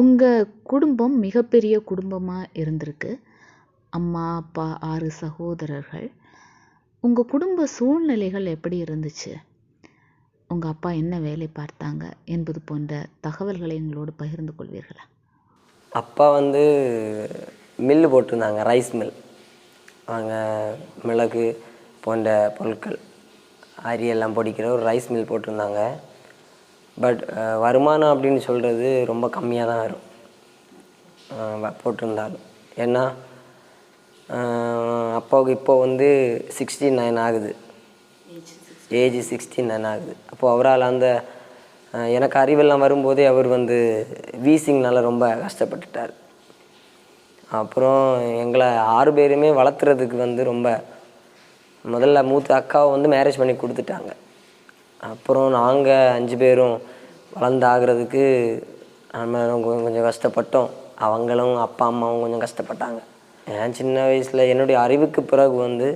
உங்கள் குடும்பம் மிகப்பெரிய குடும்பமாக இருந்திருக்கு. அம்மா அப்பா ஆறு சகோதரர்கள். உங்கள் குடும்ப சூழ்நிலைகள் எப்படி இருந்துச்சு? உங்கள் அப்பா என்ன வேலை பார்த்தாங்க என்பது போன்ற தகவல்களை எங்களோடு பகிர்ந்து கொள்வீர்களா? அப்பா வந்து மில்லு போட்டிருந்தாங்க ரைஸ் மில். அவங்க மிளகு போன்ற பொருட்கள் அரி எல்லாம் பொடிக்கிற ஒரு ரைஸ் மில் போட்டிருந்தாங்க. பட் வருமானம் அப்படின்னு சொல்கிறது ரொம்ப கம்மியாக தான் வரும். போட்டிருந்தாலும். ஏன்னா அப்பாவுக்கு இப்போ வந்து சிக்ஸ்டி நைன் ஆகுது. ஏஜ் சிக்ஸ்டி நைன் ஆகுது. அப்போது அவரால் அந்த எனக்கு அறிவெல்லாம் வரும்போதே அவர் வந்து வீசிங்னால ரொம்ப கஷ்டப்பட்டுட்டார். அப்புறம் எங்களை ஆறு பேருமே வளர்த்துறதுக்கு வந்து ரொம்ப முதல்ல மூத்த அக்காவை வந்து மேரேஜ் பண்ணி கொடுத்துட்டாங்க. அப்புறம் நாங்கள் அஞ்சு பேரும் வளர்ந்தாகிறதுக்கு நம்ம கொஞ்சம் கொஞ்சம் கஷ்டப்பட்டோம். அவங்களும் அப்பா அம்மாவும் கொஞ்சம் கஷ்டப்பட்டாங்க. ஏன் சின்ன வயசில் என்னுடைய அறிவுக்கு பிறகு வந்து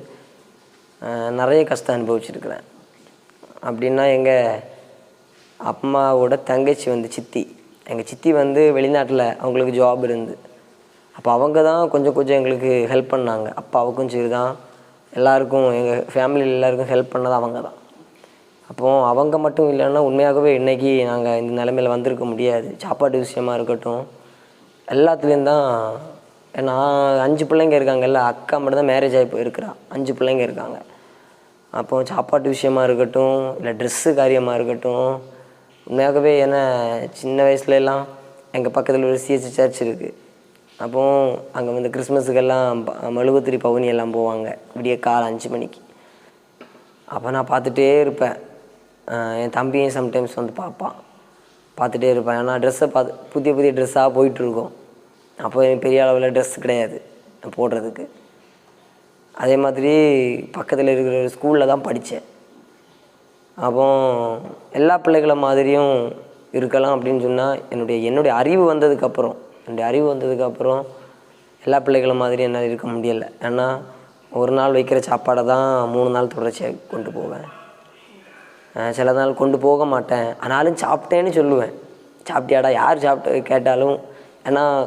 நிறைய கஷ்டம் அனுபவிச்சிருக்கிறேன். அப்படின்னா எங்கள் அம்மாவோட தங்கச்சி வந்து சித்தி. எங்கள் சித்தி வந்து வெளிநாட்டில் அவங்களுக்கு ஜாப் இருந்து. அப்போ அவங்க தான் கொஞ்சம் கொஞ்சம் எங்களுக்கு ஹெல்ப் பண்ணாங்க. அப்பாவுக்கும் சரி தான் எல்லாருக்கும் எங்கள் ஃபேமிலியில் எல்லாருக்கும் ஹெல்ப் பண்ணது அவங்க தான். அப்போது அவங்க மட்டும் இல்லைன்னா உண்மையாகவே இன்றைக்கி நாங்கள் இந்த நிலமையில் வந்திருக்க முடியாது. சாப்பாடு விஷயமா இருக்கட்டும் எல்லாத்துலேயும் தான் நான் அஞ்சு பிள்ளைங்க இருக்காங்கல்ல அக்கா மட்டும் தான் மேரேஜ் ஆகி போயிருக்கிறா. அஞ்சு பிள்ளைங்க இருக்காங்க. அப்போ சாப்பாட்டு விஷயமா இருக்கட்டும் இல்லை ட்ரெஸ்ஸு காரியமாக இருக்கட்டும் உண்மையாகவே ஏன்னா சின்ன வயசுல எல்லாம் எங்கள் பக்கத்தில் ஒரு சிஎஸ்சி சர்ச் இருக்குது அப்போ அங்கே வந்து கிறிஸ்மஸுக்கெல்லாம் ப- மெழுகுத்திரி பவுனி எல்லாம் போவாங்க. விடிய காலை அஞ்சு மணிக்கு. அப்போ நான் பார்த்துட்டே இருப்பேன். என் தம்பியும் சம்டைம்ஸ் வந்து பார்ப்பான் பார்த்துட்டே இருப்பேன். ஏன்னா ட்ரெஸ்ஸை பார்த்து புதிய புதிய ட்ரெஸ்ஸாக போயிட்டுருக்கோம். அப்போ என் பெரிய அளவில் ட்ரெஸ் கிடையாது போடுறதுக்கு. அதே மாதிரி பக்கத்தில் இருக்கிற ஒரு ஸ்கூலில் தான் படித்தேன் அப்போ எல்லா பிள்ளைகள மாதிரியும் இருக்கலாம் அப்படின்னு சொன்னால் என்னுடைய என்னுடைய அறிவு வந்ததுக்கப்புறம் என்னுடைய அறிவு வந்ததுக்கப்புறம் எல்லா பிள்ளைகளும் மாதிரி என்னால் இருக்க முடியலை. ஏன்னா ஒரு நாள் வைக்கிற சாப்பாடை தான் மூணு நாள் தொடர்ச்சியாக கொண்டு போவேன். சில நாள் கொண்டு போக மாட்டேன். ஆனாலும் சாப்பிட்டேன்னு சொல்லுவேன். சாப்பிட்டியாடா யார் சாப்பிட்டு கேட்டாலும். ஏன்னா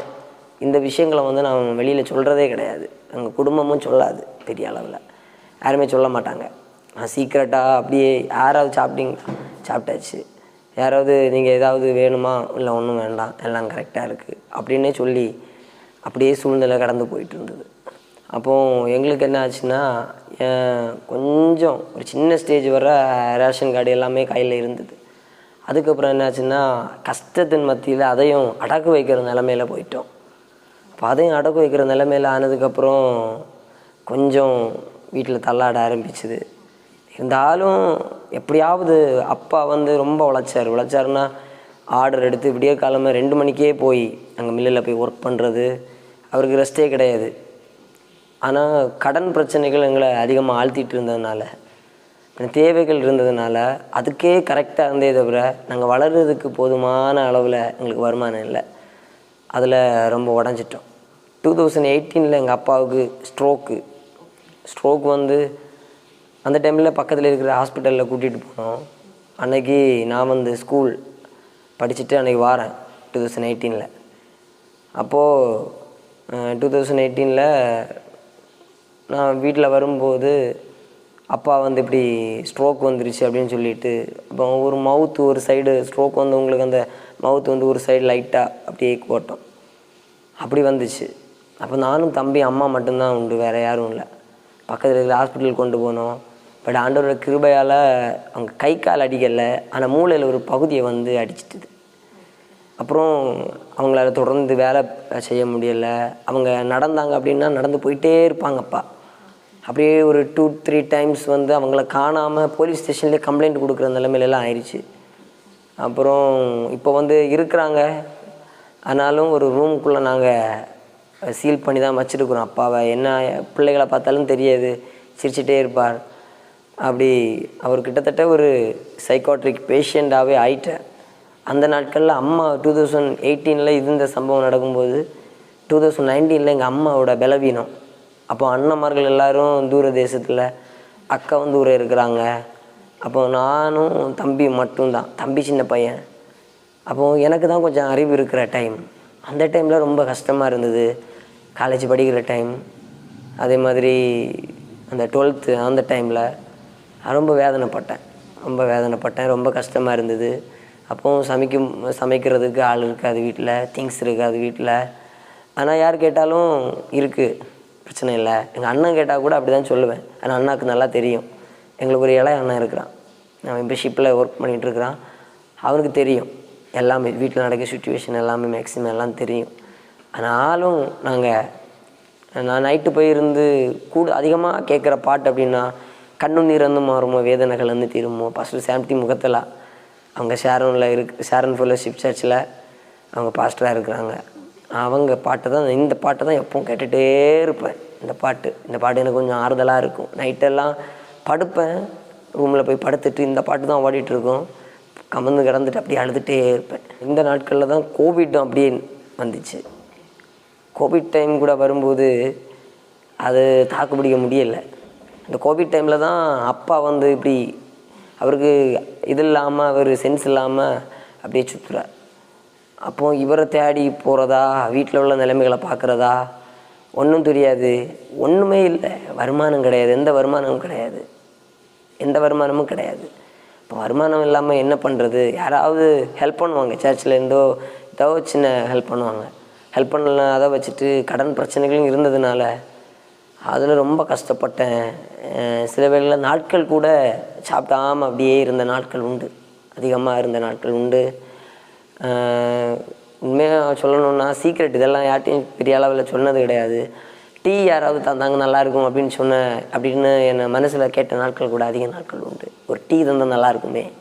இந்த விஷயங்களை வந்து நான் வெளியில் சொல்கிறதே கிடையாது. எங்கள் குடும்பமும் சொல்லாது பெரிய அளவில். யாருமே சொல்ல மாட்டாங்க. நான் சீக்கிரட்டாக அப்படியே யாராவது சாப்பிட்டீங்களா? சாப்பிட்டாச்சு. யாராவது நீங்கள் ஏதாவது வேணுமா? இல்லை ஒன்றும் வேண்டாம். எல்லாம் கரெக்டாக இருக்குது அப்படின்னே சொல்லி அப்படியே சூழ்நிலை கடந்து போயிட்டு இருந்தது. அப்போது எங்களுக்கு என்ன ஆச்சுன்னா கொஞ்சம் ஒரு சின்ன ஸ்டேஜ் வர ரேஷன் கார்டு எல்லாமே கையில் இருந்தது. அதுக்கப்புறம் என்னாச்சுன்னா கஷ்டத்தின் மத்தியில் அதையும் அடக்கு வைக்கிற நிலமையில போயிட்டோம். அப்போ அதையும் அடக்கு வைக்கிற நிலமையில ஆனதுக்கப்புறம் கொஞ்சம் வீட்டில் தள்ளாட ஆரம்பிச்சுது. இருந்தாலும் எப்படியாவது அப்பா வந்து ரொம்ப உழைச்சார். உழைச்சாருன்னா ஆர்டர் எடுத்து விடிய காலமாக ரெண்டு மணிக்கே போய் அங்கே மில்லில் போய் ஒர்க் பண்ணுறது அவருக்கு ரெஸ்ட்டே கிடையாது. ஆனால் கடன் பிரச்சனைகள் எங்களை அதிகமாக ஆழ்த்திட்டு இருந்ததுனால தேவைகள் இருந்ததுனால அதுக்கே கரெக்டாக இருந்தே தவிர நாங்கள் வளர்கிறதுக்கு போதுமான அளவில் எங்களுக்கு வருமானம் இல்லை. அதில் ரொம்ப உடஞ்சிட்டோம். டூ தௌசண்ட் எயிட்டீனில் எங்கள் அப்பாவுக்கு ஸ்ட்ரோக்கு ஸ்ட்ரோக் வந்து அந்த டைமில் பக்கத்தில் இருக்கிற ஹாஸ்பிட்டலில் கூட்டிகிட்டு போனோம். அன்னைக்கு நான் வந்து ஸ்கூல் படிச்சுட்டு அன்னைக்கு வாரேன் டூ தௌசண்ட் எயிட்டீனில் அப்போது டூ தௌசண்ட் எயிட்டீனில் நான் வீட்டில் வரும்போது அப்பா வந்து இப்படி ஸ்ட்ரோக் வந்துருச்சு அப்படின்னு சொல்லிட்டு அப்போ ஒரு மவுத்து ஒரு சைடு ஸ்ட்ரோக் வந்து உங்களுக்கு அந்த மவுத் வந்து ஒரு சைடு லைட்டாக அப்படியே போட்டோம். அப்படி வந்துச்சு. அப்போ நானும் தம்பி அம்மா மட்டும்தான் உண்டு வேறு யாரும் இல்லை. பக்கத்தில் இருக்கிற ஹாஸ்பிட்டல் கொண்டு போனோம். பட் ஆண்டவரோட கிருபையால் அவங்க கை கால் அடிக்கலை. ஆனால் மூளையில் ஒரு பகுதியை வந்து அடிச்சிட்டுது. அப்புறம் அவங்களால தொடர்ந்து வேலை செய்ய முடியலை. அவங்க நடந்தாங்க அப்படின்னா நடந்து போயிட்டே இருப்பாங்கப்பா. அப்படியே ஒரு டூ த்ரீ டைம்ஸ் வந்து அவங்கள காணாமல் போலீஸ் ஸ்டேஷன்லேயே கம்ப்ளைண்ட் கொடுக்குற நிலைமையிலலாம் ஆயிடுச்சு அப்புறம் இப்போ வந்து இருக்கிறாங்க. ஆனாலும் ஒரு ரூமுக்குள்ளே நாங்கள் சீல் பண்ணி தான் வச்சுருக்குறோம். அப்பாவை என்ன பிள்ளைகளை பார்த்தாலும் தெரியாது. சிரிச்சிட்டே இருப்பார். அப்படி அவர் கிட்டத்தட்ட ஒரு சைக்காட்ரிக் பேஷண்ட்டாகவே ஆயிட்டார். அந்த நாட்களில் அம்மா டூ தௌசண்ட் எயிட்டீனில் இந்த சம்பவம் நடக்கும்போது டூ தௌசண்ட் நைன்டீனில் எங்கள் அம்மாவோட பலவீனம். அப்போ அண்ணன்மார்கள் எல்லாரும் தூர தேசத்தில் அக்கா வந்து தூரம் இருக்கிறாங்க. அப்போ நானும் தம்பி மட்டும்தான். தம்பி சின்ன பையன். அப்போ எனக்கு தான் கொஞ்சம் அறிவு இருக்கிற டைம் அந்த டைமில் ரொம்ப கஷ்டமாக இருந்தது. காலேஜ் படிக்கிற டைம் அதே மாதிரி அந்த டுவெல்த்து அந்த டைமில் ரொம்ப வேதனைப்பட்டேன். ரொம்ப வேதனைப்பட்டேன். ரொம்ப கஷ்டமாக இருந்தது. அப்போவும் சமைக்கும் சமைக்கிறதுக்கு ஆள் இருக்காது வீட்டில் திங்ஸ் இருக்காது வீட்டில் ஆனால் யார் கேட்டாலும் இருக்குது பிரச்சனை இல்லை. எங்கள் அண்ணன் கேட்டால் கூட அப்படி தான் சொல்லுவேன். ஆனால் அண்ணாவுக்கு நல்லா தெரியும். எங்களுக்கு ஒரு இளைய அண்ணன் இருக்கிறான். அவன் இப்போ ஷிப்பில் ஒர்க் பண்ணிகிட்டு இருக்கிறான். அவனுக்கு தெரியும். எல்லாமே வீட்டில் நடக்கிற சுச்சுவேஷன் எல்லாமே மேக்ஸிமம் எல்லாம் தெரியும். ஆனாலும் நாங்கள் நான் நைட்டு போயிருந்து கூட அதிகமாக கேட்குற பாட்டு அப்படின்னா கண்ணுநீர் வந்து மாறுமோ வேதனைகள் வந்து தீருமோ பாஸ்டர் சாம்டி முகத்தில். அவங்க ஷேரனில் இருக்கு ஷேரன் ஃபெல்லோஷிப் சர்ச்சில் அவங்க பாஸ்டராக இருக்கிறாங்க. அவங்க பாட்டை தான் இந்த பாட்டை தான் எப்பவும் கேட்டுகிட்டே இருப்பேன். இந்த பாட்டு இந்த பாட்டு எனக்கு கொஞ்சம் ஆறுதலாக இருக்கும். நைட்டெல்லாம் படுப்பேன். ரூமில் போய் படுத்துட்டு இந்த பாட்டு தான் ஓடிட்டுருக்கோம் கமந்து கிடந்துட்டு அப்படியே அழுதுகிட்டே இருப்பேன். இந்த நாட்களில் தான் கோவிட்டும் அப்படியே வந்துச்சு. கோவிட் டைம் கூட வரும்போது அது தாக்குப்பிடிக்க முடியலை. இந்த கோவிட் டைமில் தான் அப்பா வந்து இப்படி அவருக்கு இது இல்லாமல் அவர் சென்ஸ் இல்லாமல் அப்படியே சுற்றுறார் அப்போ இவரை தேடி போகிறதா வீட்டில் உள்ள நிலைமைகளை பார்க்குறதா? ஒன்றும் தெரியாது. ஒன்றுமே இல்லை. வருமானம் கிடையாது. எந்த வருமானமும் கிடையாது. எந்த வருமானமும் கிடையாது. இப்போ வருமானம் இல்லாமல் என்ன பண்ணுறது யாராவது ஹெல்ப் பண்ணுவாங்க. சர்ச்சிலேருந்தோ ஏதோ சின்ன ஹெல்ப் பண்ணுவாங்க. ஹெல்ப் பண்ணலாம் அதை வச்சுட்டு கடன் பிரச்சனைகளும் இருந்ததுனால அதில் ரொம்ப கஷ்டப்பட்டேன். சில வேளையில் நாட்கள் கூட சாப்பிடாமல் அப்படியே இருந்த நாட்கள் உண்டு. அதிகமாக இருந்த நாட்கள் உண்டு. உண்மையாக சொல்லணுன்னா சீக்ரெட் இதெல்லாம் யார்ட்டையும் பெரிய அளவில் சொன்னது கிடையாது. டீ யாராவது தந்தாங்க நல்லாயிருக்கும் அப்படின்னு சொன்ன அப்படின்னு என்னை மனசில் கேட்ட நாட்கள் கூட அதிக நாட்கள் உண்டு. ஒரு டீ தந்தால் நல்லாயிருக்குமே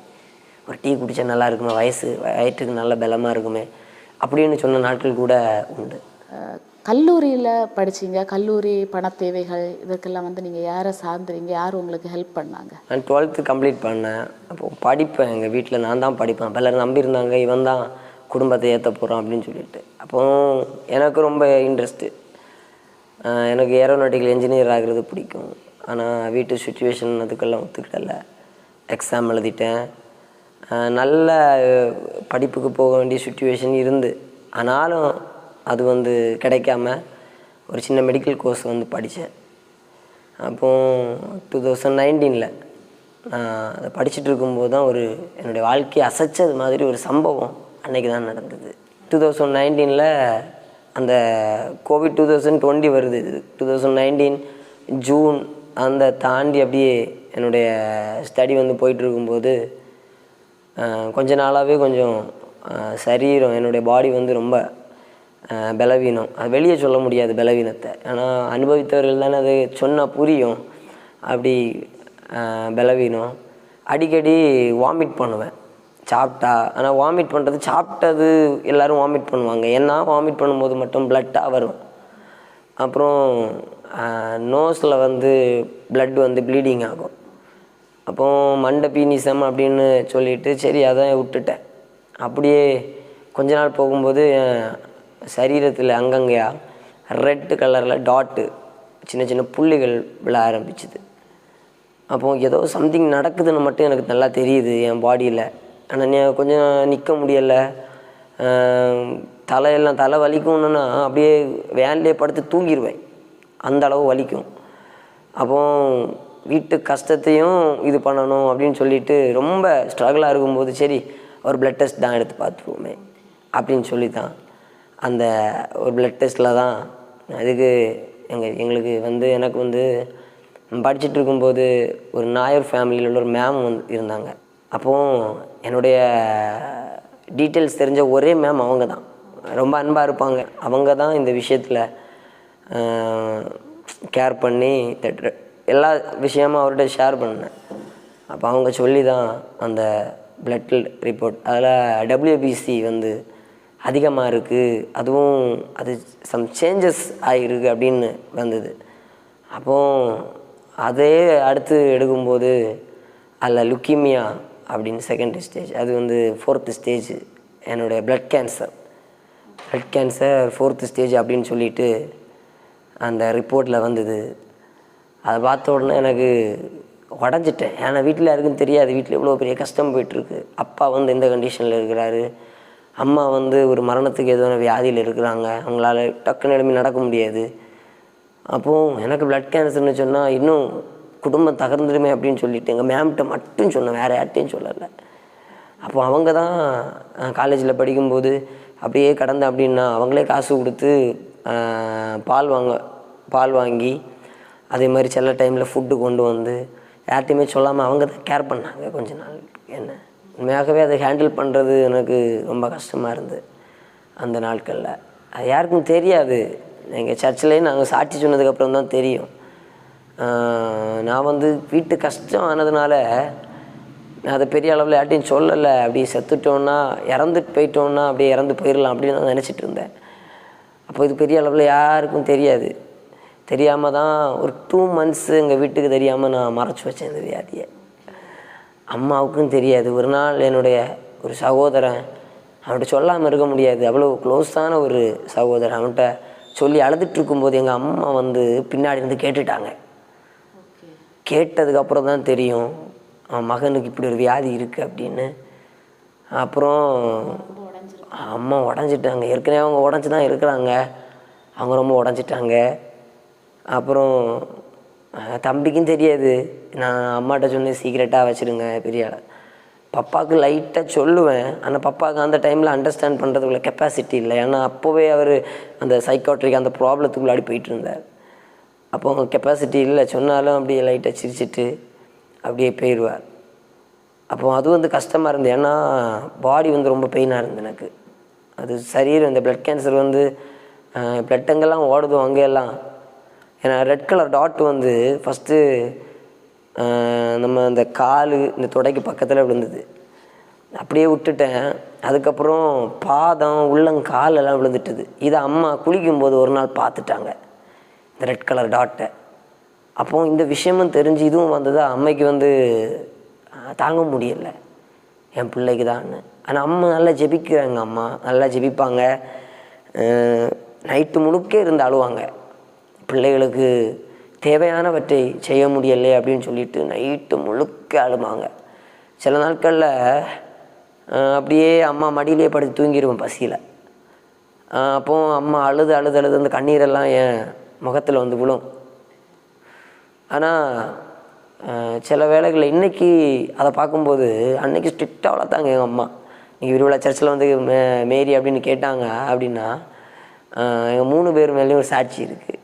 ஒரு டீ குடித்தா நல்லா இருக்குமே? வயசு வயிற்றுக்கு நல்ல பலமாக இருக்குமே? அப்படின்னு சொன்ன நாட்கள் கூட உண்டு. கல்லூரியில் படிச்சீங்க கல்லூரி பண தேவைகள் இதற்கெல்லாம் வந்து நீங்கள் யாரை சார்ந்துறீங்க யார் உங்களுக்கு ஹெல்ப் பண்ணாங்க? நான் டுவெல்த்து கம்ப்ளீட் பண்ணேன். அப்போது படிப்பேன். எங்கள் வீட்டில் நான் தான் படிப்பேன். பலர் நம்பியிருந்தாங்க இவன் தான் குடும்பத்தை ஏற்ற போகிறான் அப்படின்னு சொல்லிட்டு. அப்போ எனக்கு ரொம்ப இன்ட்ரெஸ்ட்டு எனக்கு ஏரோநாட்டிக்கல் இன்ஜினியர் ஆகிறது பிடிக்கும். ஆனால் வீட்டு சுச்சுவேஷன் அதுக்கெல்லாம் ஒத்துக்கிடலை. எக்ஸாம் எழுதிட்டேன். நல்ல படிப்புக்கு போக வேண்டிய சுச்சுவேஷன் இருந்து. ஆனாலும் அது வந்து கிடைக்காம ஒரு சின்ன மெடிக்கல் கோர்ஸ் வந்து படித்தேன். அப்போது டூ தௌசண்ட் நைன்டீனில் நான் அதை படிச்சுட்டு இருக்கும்போது தான் ஒரு என்னுடைய வாழ்க்கையை அசைச்சது மாதிரி ஒரு சம்பவம் அன்னைக்கு தான் நடந்தது. டூ தௌசண்ட் நைன்டீனில் அந்த கோவிட் டூ தௌசண்ட் டுவெண்ட்டி வருது. டூ தௌசண்ட் நைன்டீன் ஜூன் அந்த தாண்டி அப்படியே என்னுடைய ஸ்டடி வந்து போயிட்டு இருக்கும்போது கொஞ்ச நாளாகவே கொஞ்சம் சரீரம் என்னுடைய பாடி வந்து ரொம்ப பலவீனம். அது வெளியே சொல்ல முடியாது பலவீனத்தை. ஆனால் அனுபவித்தவர்கள் தானே அது சொன்னால் புரியும். அப்படி பலவீனம். அடிக்கடி வாமிட் பண்ணுவேன். சாப்பிட்டா ஆனால் வாமிட் பண்ணுறது சாப்பிட்டது எல்லோரும் வாமிட் பண்ணுவாங்க. ஏன்னா வாமிட் பண்ணும்போது மட்டும் பிளட்டாக வரும். அப்புறம் நோஸில் வந்து ப்ளட் வந்து ப்ளீடிங் ஆகும். அப்போ மண்டை பீனிசம் அப்படின்னு சொல்லிட்டு சரி அதான் விட்டுட்டேன். அப்படியே கொஞ்ச நாள் போகும்போது சரீரத்தில் அங்கங்கேயா ரெட்டு கலரில் டாட்டு சின்ன சின்ன புள்ளிகள் விழ ஆரம்பிச்சுது. அப்போது ஏதோ சம்திங் நடக்குதுன்னு மட்டும் எனக்கு நல்லா தெரியுது என் பாடியில் ஆனால் கொஞ்சம் நிற்க முடியலை. தலையெல்லாம் தலை வலிக்கணுன்னா அப்படியே வேன்லேயே படுத்து தூங்கிடுவேன் அந்த அளவு வலிக்கும். அப்போ வீட்டு கஷ்டத்தையும் இது பண்ணணும் அப்படின்னு சொல்லிட்டு ரொம்ப ஸ்ட்ரகிளாக இருக்கும்போது சரி ஒரு பிளட் டெஸ்ட் தான் எடுத்து பார்த்துருவோமே அப்படின்னு சொல்லி தான் அந்த ஒரு ப்ளட் டெஸ்ட்டில் தான் அதுக்கு எங்கள் எங்களுக்கு வந்து எனக்கு வந்து படிச்சுட்டு இருக்கும்போது ஒரு நாயர் ஃபேமிலியில் உள்ள ஒரு மேம் வந்து இருந்தாங்க. அப்போது என்னுடைய டீட்டெயில்ஸ் தெரிஞ்ச ஒரே மேம் அவங்க தான். ரொம்ப அன்பாக இருப்பாங்க. அவங்க தான் இந்த விஷயத்தில் கேர் பண்ணி எல்லா விஷயமும் அவர்கிட்ட ஷேர் பண்ணேன். அப்போ அவங்க சொல்லி தான் அந்த பிளட் ரிப்போர்ட் அதில் டபிள்யூபிசி வந்து அதிகமாக இருக்குது அதுவும் அது சம் சேஞ்சஸ் ஆகிருக்கு அப்படின்னு வந்தது. அப்போ அதே அடுத்து எடுக்கும்போது அதில் லுக்கிமியா அப்படின்னு செகண்ட் ஸ்டேஜ் அது வந்து ஃபோர்த்து ஸ்டேஜ் என்னுடைய blood cancer blood cancer fourth stage அப்படின்னு சொல்லிட்டு அந்த ரிப்போர்ட்டில் வந்தது. அதை பார்த்த உடனே எனக்கு உடஞ்சிட்டேன். ஏன்னா வீட்டில் யாருக்குன்னு தெரியாது. வீட்டில் இவ்வளோ பெரிய கஷ்டம் போயிட்டுருக்கு அப்பா வந்து எந்த கண்டிஷனில் இருக்கிறாரு? அம்மா வந்து ஒரு மரணத்துக்கு எதுவான வியாதியில் இருக்கிறாங்க. அவங்களால டக்குன்னு எழுப்பி நடக்க முடியாது. அப்போது எனக்கு பிளட் கேன்சர்னு சொன்னால் இன்னும் குடும்பம் தகர்ந்துடுமே அப்படின்னு சொல்லிட்டு எங்கள் மேம்கிட்ட மட்டும் சொன்னேன். வேறு யார்ட்டையும் சொல்லலை. அப்போ அவங்க தான் காலேஜில் படிக்கும்போது அப்படியே கடந்தேன் அப்படின்னா அவங்களே காசு கொடுத்து பால் வாங்க பால் வாங்கி அதே மாதிரி சில டைமில் ஃபுட்டு கொண்டு வந்து யார்ட்டையுமே சொல்லாமல் அவங்க தான் கேர் பண்ணாங்க கொஞ்ச நாள். என்ன? உண்மையாகவே அதை ஹேண்டில் பண்ணுறது எனக்கு ரொம்ப கஷ்டமாக இருந்தது அந்த நாட்களில். அது யாருக்கும் தெரியாது. எங்கள் சர்ச்சிலேயே நாங்கள் சாட்சி சொன்னதுக்கப்புறம் தான் தெரியும். நான் வந்து வீட்டு கஷ்டம் ஆனதுனால நான் அதை பெரிய அளவில் யார்ட்டையும் சொல்லலை. அப்படி செத்துட்டோன்னா இறந்துட்டு போயிட்டோன்னா அப்படியே இறந்து போயிடலாம் அப்படின்னு நான் நினச்சிட்டு இருந்தேன். அப்போ இது பெரிய அளவில் யாருக்கும் தெரியாது. தெரியாமல் தான் ஒரு டூ மந்த்ஸ் எங்கள் வீட்டுக்கு தெரியாமல் நான் மறைச்சி வச்சேன் இந்த வியாதியை. அம்மாவுக்கும் தெரியாது. ஒரு நாள் என்னுடைய ஒரு சகோதரன் அவன்கிட்ட சொல்லாமல் இருக்க முடியாது. அவ்வளோ க்ளோஸான ஒரு சகோதரன் அவன்கிட்ட சொல்லி அழுதுட்டு இருக்கும்போது எங்கள் அம்மா வந்து பின்னாடி இருந்து கேட்டுட்டாங்க. கேட்டதுக்கப்புறம் தான் தெரியும். அவன் மகனுக்கு இப்படி ஒரு வியாதி இருக்குது அப்படின்னு. அப்புறம் அம்மா உடஞ்சிட்டாங்க. ஏற்கனவே அவங்க உடஞ்சி தான் இருக்கிறாங்க. அவங்க ரொம்ப உடஞ்சிட்டாங்க. அப்புறம் தம்பிக்கும் தெரியாது. நான் அம்மாட்ட சொன்னேன் சீக்கிரட்டாக வச்சுருங்க பெரிய ஆளா. பப்பாவுக்கு லைட்டாக சொல்லுவேன். ஆனால் பப்பாவுக்கு அந்த டைமில் அண்டர்ஸ்டாண்ட் பண்ணுறதுக்குள்ள கெப்பாசிட்டி இல்லை. ஏன்னா அப்போவே அவர் அந்த சைக்காட்ரிக் அந்த ப்ராப்ளத்துக்குள்ளாடி போயிட்டு இருந்தார் அப்போ அவங்க கெப்பாசிட்டி இல்லை. சொன்னாலும் அப்படியே லைட்டாக சிரிச்சிட்டு அப்படியே போயிடுவார். அப்போ அது வந்து கஷ்டமாக இருந்தது. ஏன்னா பாடி வந்து ரொம்ப பெயினாக இருந்தது எனக்கு. அது சரீரம் இந்த பிளட் கேன்சர் வந்து பிளட் ஓடுதும் ஓடுதோ அங்கெல்லாம். ஏன்னா ரெட் கலர் டாட் வந்து ஃபஸ்ட்டு நம்ம அந்த கால் இந்த தொடைக்கு பக்கத்தில் விழுந்தது. அப்படியே விட்டுட்டேன். அதுக்கப்புறம் பாதம் உள்ளங்காலெல்லாம் விழுந்துட்டுது. இதை அம்மா குளிக்கும்போது ஒரு நாள் பார்த்துட்டாங்க இந்த ரெட் கலர் டாட்டை அப்போ இந்த விஷயமும் தெரிஞ்சு இதுவும் வந்தது அம்மைக்கு வந்து தாங்க முடியல. என் பிள்ளைக்கு தான். ஆனால் அம்மா நல்லா ஜெபிக்கிறாங்க அம்மா. நல்லா ஜெபிப்பாங்க. நைட்டு முழுக்க இருந்து அழுவாங்க. பிள்ளைகளுக்கு தேவையானவற்றை செய்ய முடியலை அப்படின்னு சொல்லிட்டு நைட்டு முழுக்க அழுமாங்க. சில நாட்களில் அப்படியே அம்மா மடியிலே படுத்து தூங்கிடுவேன் பசியில். அப்போ அம்மா அழுது அழுது அழுது அந்த கண்ணீரெல்லாம் என் முகத்தில் வந்து விழும். ஆனால் சில வேலைகளில் இன்னைக்கு அதை பார்க்கும்போது அன்னைக்கு ஸ்ட்ரிக்டாக வளர்த்தாங்க எங்கள் அம்மா. இன்றைக்கி விரிவலா சர்ச்சில் வந்து மே மேரி அப்படின்னு கேட்டாங்க அப்படின்னா எங்கள் மூணு பேர் மேலேயும் ஒரு சாட்சி இருக்குது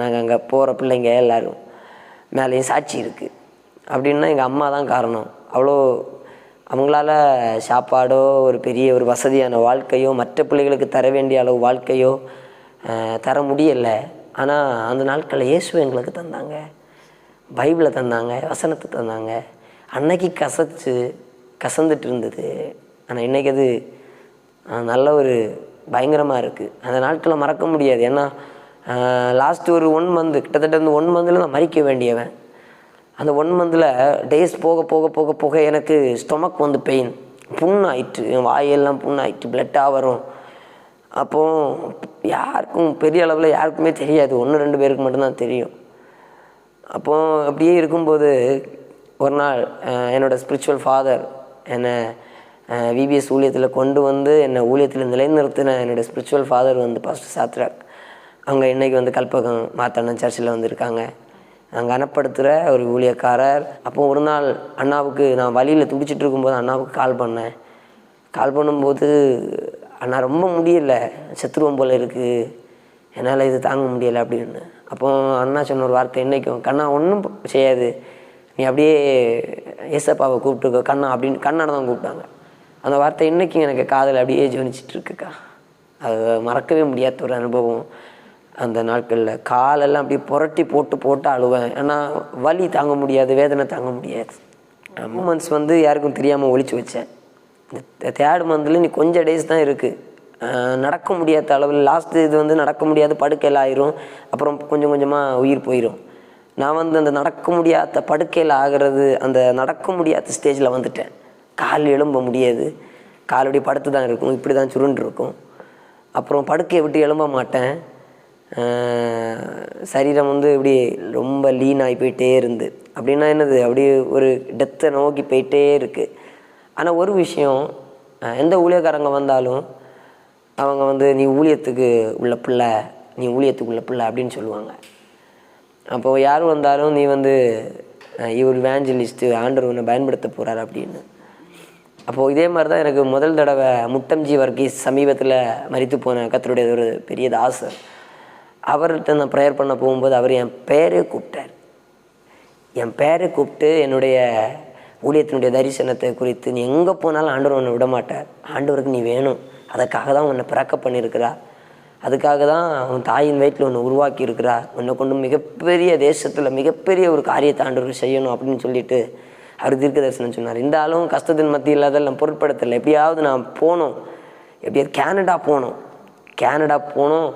நாங்கள் அங்கே போகிற பிள்ளைங்க எல்லாரும் மேலேயும் சாட்சி இருக்குது அப்படின்னா எங்கள் அம்மா தான் காரணம். அவ்வளோ அவங்களால சாப்பாடோ ஒரு பெரிய ஒரு வசதியான வாழ்க்கையோ மற்ற பிள்ளைகளுக்கு தர வேண்டிய அளவு வாழ்க்கையோ தர முடியலை. ஆனால் அந்த நாட்களில் இயேசு எங்களுக்கு தந்தாங்க. பைபிளை தந்தாங்க வசனத்தை தந்தாங்க. அன்னைக்கு கசச்சு கசந்துட்டு இருந்தது. ஆனால் இன்னைக்கு அது நல்ல ஒரு பயங்கரமாக இருக்குது அந்த நாட்களை மறக்க முடியாது. ஏன்னா லாஸ்ட் ஒரு ஒன் மந்த் கிட்டத்தட்ட அந்த ஒன் மந்தில் நான் மறிக்க வேண்டியவன். அந்த ஒன் மந்தில் டேஸ் போக போக போக போக எனக்கு ஸ்டொமக் வந்து பெயின் புண்ணாயிட்டு என் வாயெல்லாம் புண்ணாயிட்டு பிளட்டாக வரும். அப்போது யாருக்கும் பெரிய அளவில் யாருக்குமே தெரியாது. ஒன்று ரெண்டு பேருக்கு மட்டும்தான் தெரியும். அப்போ அப்படியே இருக்கும்போது ஒரு நாள் என்னோடய ஸ்பிரிச்சுவல் ஃபாதர் என்னை விபிஎஸ் ஊழியத்தில் கொண்டு வந்து என்னை ஊழியத்தில் நிலைநிறுத்தின என்னோடய ஸ்பிரிச்சுவல் ஃபாதர் வந்து பாஸ்டர் சாத்ராக். அவங்க இன்றைக்கி வந்து கல்பகம் மாத்தண்ணன் சர்ச்சில் வந்து இருக்காங்க. அங்கே அனப்படுத்துகிற ஒரு ஊழியக்காரர். அப்போ ஒரு நாள் அண்ணாவுக்கு நான் வழியில் துடிச்சிட்டு இருக்கும்போது அண்ணாவுக்கு கால் பண்ணேன். கால் பண்ணும்போது அண்ணா ரொம்ப முடியல. செத்துருவோம் போல் இருக்குது என்னால் இது தாங்க முடியலை அப்படின்னு. அப்போ அண்ணா சொன்ன ஒரு வார்த்தை இன்றைக்கும் கண்ணா ஒன்றும் செய்யாது. நீ அப்படியே ஏசப்பாவை கூப்பிட்டுக்கோ. கண்ணா அப்படின்னு கண்ணாட தான் கூப்பிட்டாங்க. அந்த வார்த்தை இன்றைக்கும் எனக்கு காதில் அப்படியே ஜோனிச்சிட்டு இருக்குக்கா. அது மறக்கவே முடியாத ஒரு அனுபவம். அந்த நாட்களில் காலெல்லாம் அப்படியே புரட்டி போட்டு போட்டு அழுவேன். ஏன்னா வலி தாங்க முடியாது வேதனை தாங்க முடியாது. மூமெண்ட்ஸ் வந்து யாருக்கும் தெரியாமல் ஒழிச்சு வச்சேன். இந்த தேர்ட் மந்தில் நீ கொஞ்சம் டேஸ் தான் இருக்குது நடக்க முடியாத அளவில் லாஸ்ட்டு இது வந்து நடக்க முடியாது படுக்கையில் ஆயிரும். அப்புறம் கொஞ்சம் கொஞ்சமாக உயிர் போயிடும் நான் வந்து அந்த நடக்க முடியாத படுக்கையில் ஆகிறது அந்த நடக்க முடியாத ஸ்டேஜில் வந்துட்டேன். கால் எழும்ப முடியாது. காலோடைய படுத்து தான் இருக்கும். இப்படி தான் சுருண்டு இருக்கும். அப்புறம் படுக்கையை விட்டு எழும்ப மாட்டேன். சரீரம் வந்து இப்படி ரொம்ப லீன் ஆகி போயிட்டே இருந்து. அப்படின்னா என்னது? அப்படியே ஒரு டெத்தை நோக்கி போயிட்டே இருக்குது ஆனால் ஒரு விஷயம் எந்த ஊழியக்காரங்க வந்தாலும் அவங்க வந்து நீ ஊழியத்துக்கு உள்ள பிள்ளை நீ ஊழியத்துக்கு உள்ள பிள்ளை அப்படின்னு சொல்லுவாங்க. அப்போது யார் வந்தாலும் நீ வந்து இவர் வேஞ்சலிஸ்ட்டு ஆண்டர் உன்னை பயன்படுத்த போகிறார் அப்படின்னு. அப்போது இதே மாதிரி தான் எனக்கு முதல் தடவை முட்டம்ஜி வர்க்கீஸ் சமீபத்தில் மறித்து போன கத்தருடைய ஒரு பெரிய ஆசை அவர்கிட்ட நான் ப்ரேயர் பண்ண போகும்போது அவர் என் பேரே கூப்பிட்டார். என் பேரை கூப்பிட்டு என்னுடைய ஊழியத்தினுடைய தரிசனத்தை குறித்து நீ எங்கே போனாலும் ஆண்டவர் உன்னை விட மாட்டார். ஆண்டவருக்கு நீ வேணும். அதுக்காக தான் உன்னை பிறக்க பண்ணியிருக்கிறா. அதுக்காக தான் உன் தாயின் வயிற்றில் உன்னை உருவாக்கி இருக்கிறா உன்னை கொண்டு மிகப்பெரிய தேசத்தில் மிகப்பெரிய ஒரு காரியத்தை ஆண்டவர் செய்யணும் அப்படின்னு சொல்லிட்டு அவர் தீர்க்க தரிசனம் சொன்னார். இந்த ஆளும் கஷ்டத்தின் மத்தியில் அதெல்லாம் பொருட்படுத்தலை. எப்படியாவது நான் போகணும். எப்படியாவது கேனடா போகணும். கேனடா போகணும்.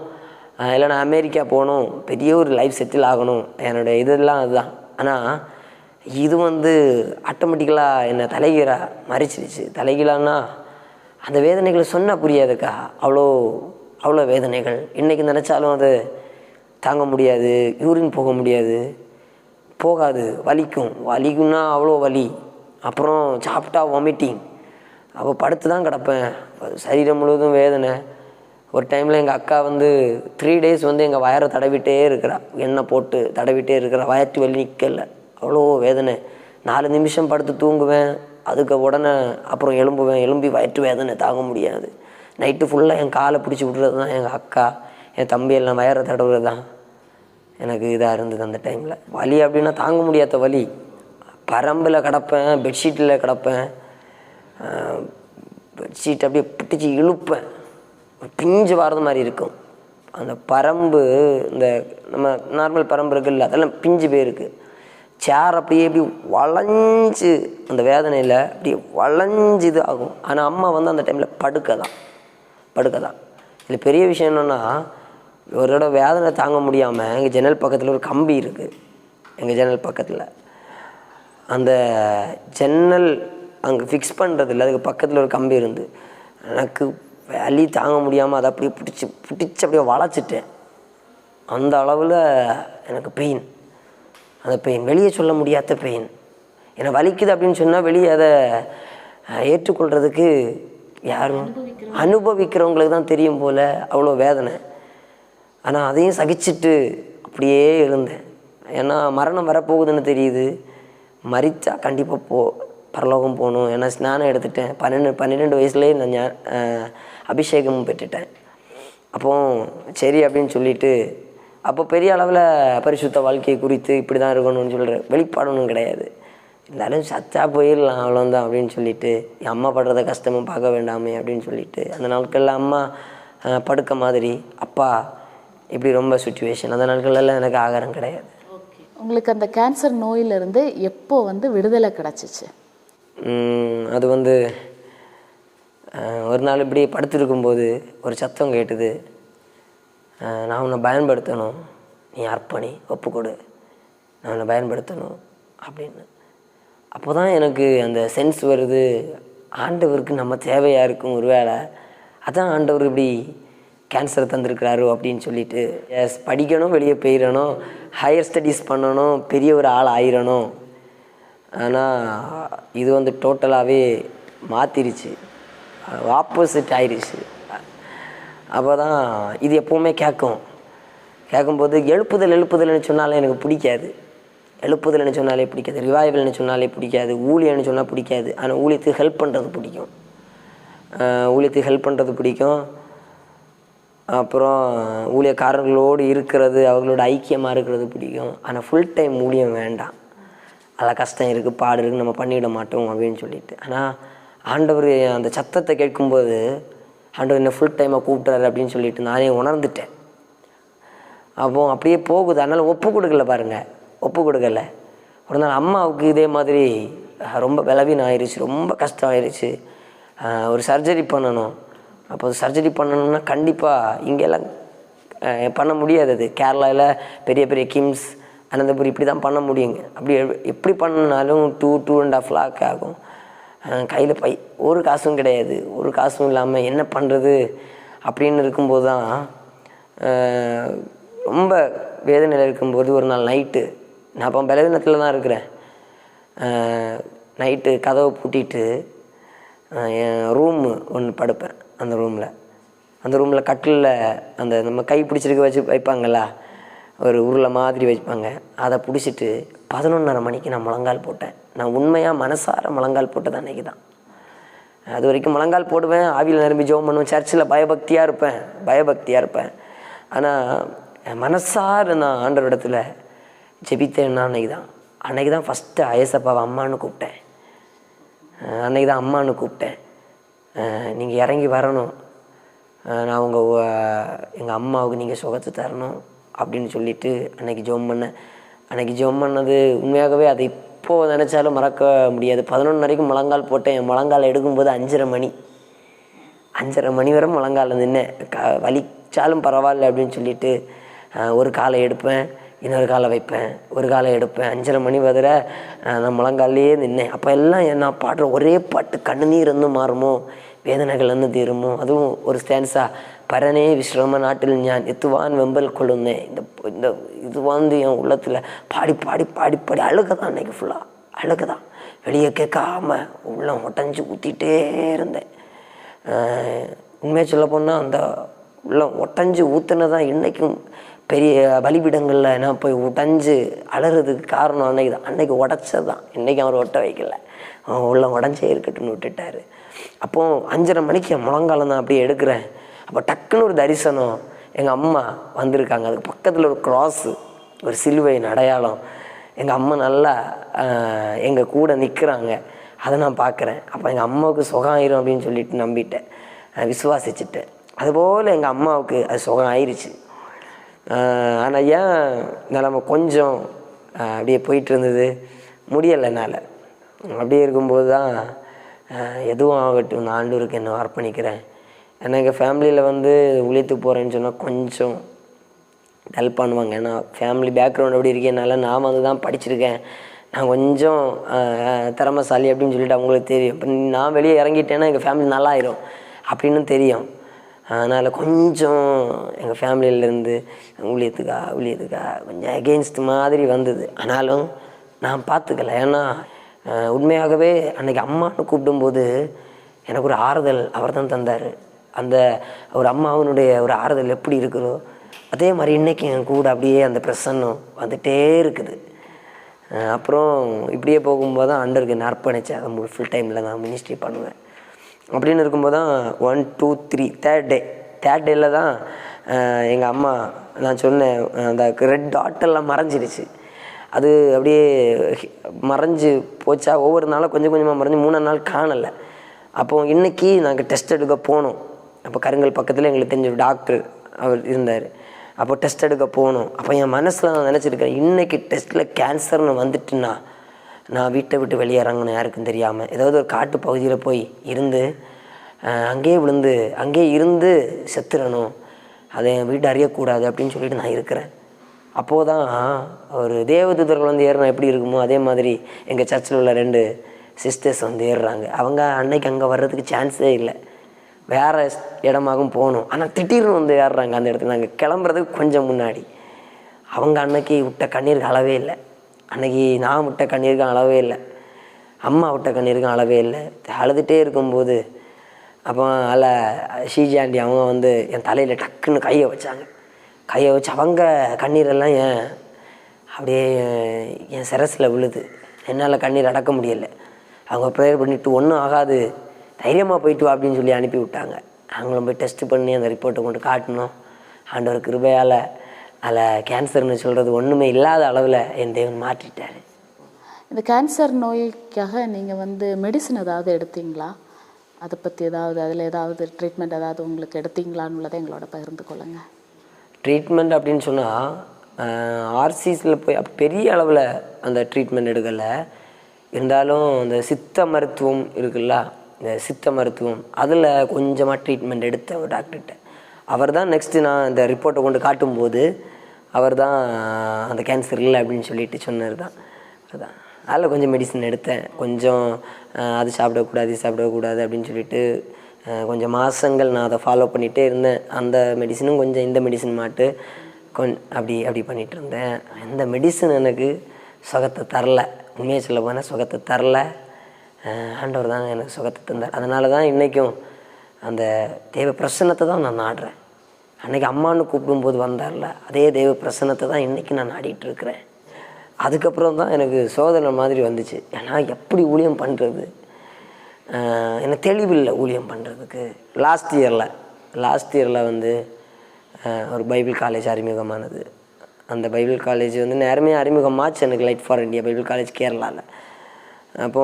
இல்லை நான் அமெரிக்கா போகணும். பெரிய ஒரு லைஃப் செட்டில் ஆகணும். என்னோட இதெல்லாம் அதுதான். ஆனால் இது வந்து ஆட்டோமேட்டிக்கலாக என்னை தலைகீழாக மறைச்சிருச்சு. தலைகீழான்னா அந்த வேதனைகளை சொன்னால் புரியாதுக்கா. அவ்வளோ அவ்வளோ வேதனைகள். இன்றைக்கி நினச்சாலும் அது தாங்க முடியாது. யூரின் போக முடியாது. போகாது. வலிக்கும். வலிக்கும்னா அவ்வளோ வலி. அப்புறம் சாப்பிட்டா வாமிட்டிங் அப்போ படுத்து தான் கிடப்பேன் சரீரம் முழுவதும் வேதனை. ஒரு டைமில் எங்கள் அக்கா வந்து த்ரீ டேஸ் வந்து எங்கள் வயரை தடவிட்டே இருக்கிறா. எண்ணெய் போட்டு தடவிட்டே இருக்கிறா. வயற்று வலி நிற்கல அவ்வளோ வேதனை. நாலு நிமிஷம் படுத்து தூங்குவேன். அதுக்கு உடனே அப்புறம் எலும்புவேன் எலும்பி வயிற்று வேதனை. தாங்க முடியாது. நைட்டு ஃபுல்லாக என் காலை பிடிச்சி விட்றது தான் எங்கள் அக்கா. என் தம்பி எல்லாம் வயரை தடவுறது தான் எனக்கு இதாக இருந்தது அந்த டைமில் வலி அப்படின்னா தாங்க முடியாத வலி. பரம்பில் கிடப்பேன் பெட்ஷீட்டில் கிடப்பேன். பெட்ஷீட் அப்படியே பிடிச்சி இழுப்பேன். பிஞ்சு வாரது மாதிரி இருக்கும். அந்த பரம்பு இந்த நம்ம நார்மல் பரம்பு இருக்குல்ல அதெல்லாம் பிஞ்சு போயிருக்கு. சேர் அப்படியே இப்படி வளைஞ்சு அந்த வேதனையில் அப்படியே வளைஞ்சு இது ஆகும். ஆனால் அம்மா வந்து அந்த டைமில் படுக்க தான் படுக்க தான் இதில் பெரிய விஷயம் என்னென்னா ஒரு தடவை வேதனை தாங்க முடியாமல் எங்கள் ஜன்னல் பக்கத்தில் ஒரு கம்பி இருக்குது எங்கள் ஜன்னல் பக்கத்தில். அந்த ஜன்னல் அங்கே ஃபிக்ஸ் பண்ணுறதில்ல அதுக்கு பக்கத்தில் ஒரு கம்பி இருந்து. எனக்கு வலி தாங்க முடியாமல் அதை அப்படியே பிடிச்சி பிடிச்சி அப்படியே வளைச்சிட்டேன். அந்த அளவில் எனக்கு பெயின் அந்த பெயின் வெளியே சொல்ல முடியாத பெயின் என்னை வலிக்குது அப்படின்னு சொன்னால் வெளியே அதை ஏற்றுக்கொள்கிறதுக்கு யாரும் அனுபவிக்கிறவங்களுக்கு தான் தெரியும் போல் அவ்வளோ வேதனை. ஆனால் அதையும் சகிச்சுட்டு அப்படியே இருந்தேன். ஏன்னா மரணம் வரப்போகுதுன்னு தெரியுது. மறிச்சா கண்டிப்பாக போ பரலோகம் போகணும். ஏன்னா ஸ்நானம் எடுத்துட்டேன். பன்னெண்டு பன்னிரெண்டு வயசுலேயே நான் ஞா- அபிஷேகமும் பெற்றுட்டேன். அப்போ சரி அப்படின்னு சொல்லிட்டு அப்போ பெரிய அளவில் பரிசுத்த வாழ்க்கை குறித்து இப்படி தான் இருக்கணும்னு சொல்கிற வெளிப்பாடணும் கிடையாது. இருந்தாலும் சத்தா போயிடலாம் அவ்வளோதான் அப்படின்னு சொல்லிட்டு என் அம்மா படுறத கஷ்டமும் பார்க்க வேண்டாமே அப்படின்னு சொல்லிட்டு அந்த நாட்களில் அம்மா படுக்க மாதிரி அப்பா இப்படி ரொம்ப சுச்சுவேஷன் அந்த நாட்களெல்லாம் எனக்கு ஆகாரம் கிடையாது. உங்களுக்கு அந்த கேன்சர் நோயிலிருந்து எப்போ வந்து விடுதலை கிடச்சிச்சு? அது வந்து ஒரு நாள் இப்படி படுத்திருக்கும்போது ஒரு சத்தம் கேட்டுது. நான் உன்னை பயன்படுத்தணும். நீ அர்ப்பணி ஒப்புக்கொடு. நான் உன்னை பயன்படுத்தணும் அப்படின்னு. அப்போ தான் எனக்கு அந்த சென்ஸ் வருது. ஆண்டவருக்கு நம்ம தேவையாக இருக்கும் ஒரு வேளை. அதான் ஆண்டவர் இப்படி கேன்சர் தந்திருக்கிறாரு அப்படின்னு சொல்லிட்டு எஸ் படிக்கணும் வெளியே போயிடணும் ஹையர் ஸ்டடீஸ் பண்ணணும் பெரிய ஒரு ஆள் ஆயிரணும். ஆனால் இது வந்து டோட்டலாகவே மாற்றிருச்சு ஆப்போசிட் ஆயிடுச்சு. அப்போ தான் இது எப்போவுமே கேட்கும். கேட்கும்போது எழுப்புதல் எழுப்புதல்னு சொன்னாலே எனக்கு பிடிக்காது. எழுப்புதல்னு சொன்னாலே பிடிக்காது. ரிவைவல்னு சொன்னாலே பிடிக்காது. ஊழியன்னு சொன்னால் பிடிக்காது. ஆனால் ஊழியத்துக்கு ஹெல்ப் பண்ணுறது பிடிக்கும். ஊழியத்துக்கு ஹெல்ப் பண்ணுறது பிடிக்கும். அப்புறம் ஊழியக்காரர்களோடு இருக்கிறது அவர்களோட ஐக்கியமாக இருக்கிறது பிடிக்கும். ஆனால் ஃபுல் டைம் ஊழியம் வேண்டாம். அதில் கஷ்டம் இருக்குது பாடு இருக்குது நம்ம பண்ணிவிட மாட்டோம் அப்படின்னு சொல்லிட்டு. ஆனால் ஆண்டவர் அந்த சத்தத்தை கேட்கும்போது ஆண்டவர் என்ன ஃபுல் டைமாக கூப்பிட்றாரு அப்படின்னு சொல்லிட்டு நானே உணர்ந்துட்டேன். அப்போ அப்படியே போகுது. அதனால் ஒப்பு கொடுக்கல பாருங்கள் ஒப்பு கொடுக்கல. ஒரு நாள் அம்மாவுக்கு இதே மாதிரி ரொம்ப பலவீனம் ஆயிடுச்சு ரொம்ப கஷ்டம் ஆயிடுச்சு ஒரு சர்ஜரி பண்ணணும். அப்போ சர்ஜரி பண்ணணும்னா கண்டிப்பாக இங்கெல்லாம் பண்ண முடியாது அது. கேரளாவில் பெரிய பெரிய கிம்ஸ் அனந்தபுரி இப்படி தான் பண்ண முடியுங்க. அப்படி எப்படி பண்ணாலும் two two and half lakh ஆகும். கையில் பை ஒரு காசும் கிடையாது. ஒரு காசும் இல்லாமல் என்ன பண்ணுறது அப்படின்னு இருக்கும்போது தான் ரொம்ப வேதனையில் இருக்கும்போது ஒரு நாள் நைட்டு நான் அப்போ பலவீனத்தில் தான் இருக்கிறேன் நைட்டு கதவை பூட்டிட்டு என் ரூமு ஒன்று படுப்பேன் அந்த ரூமில் அந்த ரூமில் கட்டிலில் அந்த நம்ம கை பிடிச்சிருக்க வச்சு வைப்பாங்களா ஒரு உருளை மாதிரி வைப்பாங்க. அதை பிடிச்சிட்டு பதினொன்றரை மணிக்கு நான் முழங்கால் போட்டேன். நான் உண்மையாக மனசார முழங்கால் போட்டது அன்னைக்கு தான். அது வரைக்கும் முழங்கால் போடுவேன் ஆவியில் நிரம்பி ஜோம் பண்ணுவேன் சர்ச்சில் பயபக்தியாக இருப்பேன் பயபக்தியாக இருப்பேன். ஆனால் மனசார நான் ஆண்டவரிடத்துல ஜெபித்தேன்னா அன்னைக்கு தான். அன்னைக்கு தான் ஃபஸ்ட்டு அயசப்பாவை அம்மான்னு கூப்பிட்டேன். அன்றைக்கி அன்னைக்கு தான் அம்மான்னு கூப்பிட்டேன். நீங்கள் இறங்கி வரணும். நான் உங்கள் எங்கள் அம்மாவுக்கு நீங்கள் சுகத்தை தரணும். அப்படின்னு சொல்லிட்டு அன்னைக்கு ஜோம் பண்ணேன் அன்னைக்கு ஜோம் பண்ணது உண்மையாகவே அதை இப்போது நினச்சாலும் மறக்க முடியாது. பதினொன்று வரைக்கும் முழங்கால் போட்டேன். என் முழங்கால் எடுக்கும்போது அஞ்சரை மணி. அஞ்சரை மணி வரை முழங்கால நின்னேன். க வலிச்சாலும் பரவாயில்ல அப்படின்னு சொல்லிட்டு ஒரு காலை எடுப்பேன். இன்னொரு காலை வைப்பேன். ஒரு காலை எடுப்பேன். அஞ்சரை மணி வரை நான் முழங்காலையே நின்னேன். அப்போ எல்லாம் நான் பாடுற ஒரே பாட்டு கண்ணு நீர் வந்து மாறுமோ? வேதனைகள் வந்து தீருமோ? அதுவும் ஒரு ஸ்டான்ஸாக பரனே விஸ்ரம நாட்டில் ஞான். எத்துவான் வெம்பல் கொள்ளுந்தே இந்த இந்த இது வந்து என் உள்ளத்தில் பாடி பாடி பாடி பாடி அழுக தான் ஃபுல்லாக அழுக தான் வெளியே கேட்காம உள்ளம் ஒட்டஞ்சு ஊற்றிட்டே இருந்தேன். உண்மையாக சொல்ல போனால் அந்த உள்ள ஒட்டஞ்சு ஊற்றுனதான் இன்றைக்கும் பெரிய பலிபீடங்களில் நான் போய் உடஞ்சு அலறதுக்கு காரணம் அன்னைக்கு தான். அன்னைக்கு உடச்சது தான் இன்றைக்கி அவர் ஒட்ட வைக்கல. அவன் உள்ள உடஞ்சே இருக்கட்டும்னு விட்டுட்டாரு. அப்போது அஞ்சரை மணிக்கு முழங்காலம் தான் அப்படியே எடுக்கிறேன். அப்போ டக்குன்னு ஒரு தரிசனம். எங்கள் அம்மா வந்திருக்காங்க. அதுக்கு பக்கத்தில் ஒரு க்ராஸு ஒரு சிலுவையின் அடையாளம். எங்கள் அம்மா நல்லா எங்கள் கூட நிற்கிறாங்க அதை நான் பார்க்குறேன் அப்போ எங்கள் அம்மாவுக்கு சுகம் ஆயிரும் அப்படின்னு சொல்லிட்டு நம்பிட்டேன். விசுவாசிச்சுட்டேன். அதுபோல் எங்கள் அம்மாவுக்கு அது சுகம் ஆயிடுச்சு ஆனால் ஏன் நிலமை கொஞ்சம் அப்படியே போயிட்டு இருந்தது? முடியலை என்னால். அப்படியே இருக்கும்போது தான் எதுவும் ஆகட்டும். நான் ஆண்டவருக்கு என்ன அர்ப்பணிக்கிறேன். ஏன்னா எங்கள் ஃபேமிலியில் வந்து உழைத்து போகிறேன்னு சொன்னால் கொஞ்சம் ஹெல்ப் பண்ணுவாங்க. ஏன்னா ஃபேமிலி பேக்ரவுண்ட் அப்படி இருக்கேனால நான் வந்து தான் படிச்சிருக்கேன். நான் கொஞ்சம் திறமசாலி திறமைசாலி அப்படின்னு சொல்லிட்டு அவங்களுக்கு தெரியும். இப்போ நான் வெளியே இறங்கிட்டேன்னா எங்கள் ஃபேமிலி நல்லா ஆயிரும் அப்படின்னு தெரியும். அதனால் கொஞ்சம் எங்கள் ஃபேமிலியிலேருந்து ஊழியத்துக்கா ஊழியத்துக்கா கொஞ்சம் அகெயின்ஸ்ட் மாதிரி வந்தது. ஆனாலும் நான் பார்த்துக்கல. ஏன்னா உண்மையாகவே அன்றைக்கி அம்மான்னு கூப்பிடும்போது எனக்கு ஒரு ஆறுதல் அவர் தான் தந்தார். அந்த ஒரு அம்மாவனுடைய ஒரு ஆறுதல் எப்படி இருக்குதோ அதே மாதிரி இன்றைக்கி என் கூட அப்படியே அந்த பிரசன்னம் வந்துட்டே இருக்குது. அப்புறம் இப்படியே போகும்போது தான் அண்டருக்கு என்ன அதை அதை ஃபுல் டைமில் நான் மினிஸ்ட்ரி பண்ணுவேன். அப்படின்னு இருக்கும்போது தான் one two three third day third டேயில் தான் எங்கள் அம்மா நான் சொன்னேன் அந்த ரெட் டாட்டெல்லாம் மறைஞ்சிருச்சு. அது அப்படியே மறைஞ்சு போச்சா? ஒவ்வொரு நாளும் கொஞ்சம் கொஞ்சமாக மறைஞ்சு மூணு நாள் காணலை. அப்போது இன்றைக்கி நாங்கள் டெஸ்ட் எடுக்க போனோம். அப்போ கருங்கல் பக்கத்தில் எங்களுக்கு தெரிஞ்ச ஒரு டாக்டர் அவர் இருந்தார். அப்போ டெஸ்ட் எடுக்க போகணும் அப்போ என் மனசில் நான் நினச்சிருக்கேன் இன்றைக்கி டெஸ்ட்டில் கேன்சர்னு வந்துட்டுன்னா நான் வீட்டை விட்டு வெளியே இறங்கணும் யாருக்கும் தெரியாமல் ஏதாவது ஒரு காட்டு பகுதியில் போய் இருந்து அங்கேயே விழுந்து அங்கேயே இருந்து செத்துடணும் அதை என் வீட்டு அறியக்கூடாது அப்படின்னு சொல்லிட்டு நான் இருக்கிறேன். அப்போது தான் ஒரு தேவதூதர்கள் வந்து ஏறினா எப்படி இருக்குமோ அதே மாதிரி எங்கள் சர்ச்சில் உள்ள ரெண்டு சிஸ்டர்ஸ் வந்து ஏறுறாங்க. அவங்க அன்னைக்கு அங்கே வர்றதுக்கு சான்ஸே இல்லை. வேறு இடமாகவும் போகணும். ஆனால் திடீர்னு வந்து ஏறுறாங்க அந்த இடத்துல. நாங்கள் கிளம்புறதுக்கு கொஞ்சம் முன்னாடி. அவங்க அன்னைக்கு விட்ட கண்ணீருக்கு அளவே இல்லை. அன்னைக்கு நான் விட்ட கண்ணீருக்கு அளவே இல்லை. அம்மா விட்ட கண்ணீருக்கு அளவே இல்லை. அழுதுகிட்டே இருக்கும்போது அப்போ அதில் ஷீஜாண்டி அவங்க வந்து என் தலையில் டக்குன்னு கையை வச்சாங்க. கையை வச்சு அவங்க கண்ணீரெல்லாம் ஏன் அப்படியே என் சிரசில் விழுது. என்னால் கண்ணீர் அடக்க முடியல. அவங்க ப்ரேயர் பண்ணிவிட்டு ஒன்றும் ஆகாது. தைரியமாக போயிட்டு வா அப்படின்னு சொல்லி அனுப்பி விட்டாங்க. அவங்களும் போய் டெஸ்ட் பண்ணி அந்த ரிப்போர்ட்டை கொண்டு காட்டணும். ஆண்டவர் கிருபையால் அதில் கேன்சர்னு சொல்கிறது ஒன்றுமே இல்லாத அளவில் என் தேவன் மாற்றிட்டார். இந்த கேன்சர் நோய்க்காக நீங்கள் வந்து மெடிசன் ஏதாவது எடுத்தீங்களா? அதை பற்றி ஏதாவது அதில் ஏதாவது ட்ரீட்மெண்ட் ஏதாவது உங்களுக்கு எடுத்தீங்களான்னு உள்ளதை எங்களோட பகிர்ந்து கொள்ளுங்கள் ட்ரீட்மெண்ட் அப்படின்னு சொன்னால் ஆர்சிஸில் போய் பெரிய அளவில் அந்த ட்ரீட்மெண்ட் எடுக்கலை. இருந்தாலும் இந்த சித்த மருத்துவம் இருக்குல்ல இந்த சித்த மருத்துவம் அதில் கொஞ்சமாக ட்ரீட்மெண்ட் எடுத்தேன் ஒரு டாக்டர்கிட்ட அவர் தான் நெக்ஸ்ட்டு நான் இந்த ரிப்போர்ட்டை கொண்டு காட்டும்போது அவர் தான் அந்த கேன்சர் இல்லை அப்படின்னு சொல்லிட்டு சொன்னார் தான் அதுதான் அதில் கொஞ்சம் மெடிசன் எடுத்தேன். கொஞ்சம் அது சாப்பிடக்கூடாது சாப்பிடக்கூடாது அப்படின்னு சொல்லிட்டு கொஞ்சம் மாதங்கள் நான் அதை ஃபாலோ பண்ணிகிட்டே இருந்தேன். அந்த மெடிசனும் கொஞ்சம் இந்த மெடிசன் மாட்டு கொஞ் அப்படி அப்படி பண்ணிகிட்டு இருந்தேன். அந்த மெடிசன் எனக்கு சுகத்தை தரல. உண்மையை சொல்ல போனால் சுகத்தை தரல. ஆண்டவர் தாங்க எனக்கு சுகத்தை தந்தார். அதனால தான் இன்றைக்கும் அந்த தெய்வ பிரசன்னத்தை தான் நான் நாடுறேன். அன்றைக்கி அம்மான்னு கூப்பிடும்போது வந்தார்ல அதே தெய்வ பிரசன்னத்தை தான் இன்றைக்கி நான் நாடிட்டு இருக்கிறேன். அதுக்கப்புறம் தான் எனக்கு சோதனை மாதிரி வந்துச்சு. ஏன்னா எப்படி ஊழியம் பண்ணுறது எனக்கு தெளிவில்லை ஊழியம் பண்ணுறதுக்கு லாஸ்ட் இயரில் லாஸ்ட் இயரில் வந்து ஒரு பைபிள் காலேஜ் அறிமுகமானது. அந்த பைபிள் காலேஜ் வந்து நேரமே அறிமுகமாச்சு. எனக்கு light for India Bible college கேரளாவில் அப்போ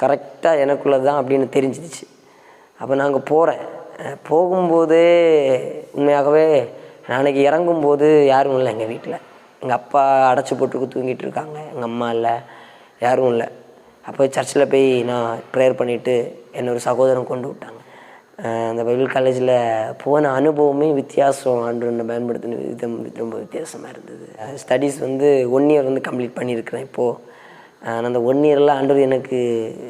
கரெக்டாக எனக்குள்ளே தான் அப்படின்னு தெரிஞ்சிடுச்சு. அப்போ நாங்கள் போகிறேன் போகும்போதே உண்மையாகவே நாளைக்கு இறங்கும்போது யாரும் இல்லை எங்கள் வீட்டில் எங்கள் அப்பா அடைச்சி போட்டுக்கு தூங்கிட்டு இருக்காங்க. எங்கள் அம்மா இல்லை யாரும் இல்லை. அப்போ சர்ச்சில் போய் நான் ப்ரேயர் பண்ணிவிட்டு என்னை ஒரு சகோதரன் கொண்டு விட்டாங்க. அந்த பைபிள் காலேஜில் போன அனுபவமே வித்தியாசம் ஆண்டு என்னை பயன்படுத்தின விதம் ரொம்ப வித்தியாசமாக இருந்தது. ஸ்டடீஸ் வந்து ஒன் இயர் வந்து கம்ப்ளீட் பண்ணியிருக்கிறேன் இப்போது நான் அந்த ஒன் இயரில் ஆண்டவர் எனக்கு